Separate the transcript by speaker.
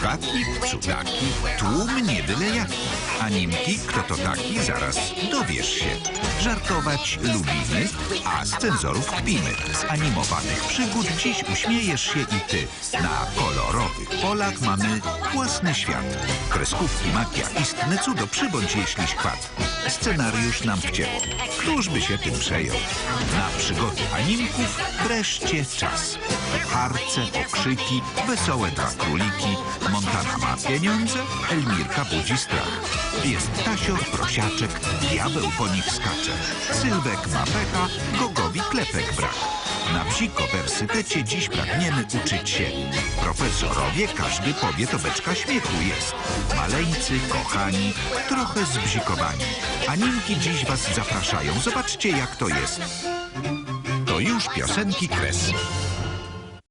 Speaker 1: bogaki, cudaki, tłum nie byle jaki. Animki, kto to taki, zaraz dowiesz się. Żartować lubimy, a z cenzorów kpimy. Z animowanych przygód dziś uśmiejesz się i ty. Na kolorowych polach mamy własny świat. Kreskówki, magia, istne cudo, przybądź jeśli świat. Scenariusz nam wcięło. Któż by się tym przejął? Na przygody animków wreszcie czas. Harce, okrzyki, wesołe dwa króliki. Montana ma pieniądze, Elmirka budzi strach. Jest Tasior, prosiaczek, diabeł po nich skacze. Sylwek ma pecha, Gogowi klepek brak. Na psikowersytecie dziś pragniemy uczyć się. Profesorowie, każdy powie, to beczka śmiechu jest. Maleńcy, kochani, trochę zbzikowani. Animki dziś was zapraszają. Zobaczcie, jak to jest. To już piosenki kres.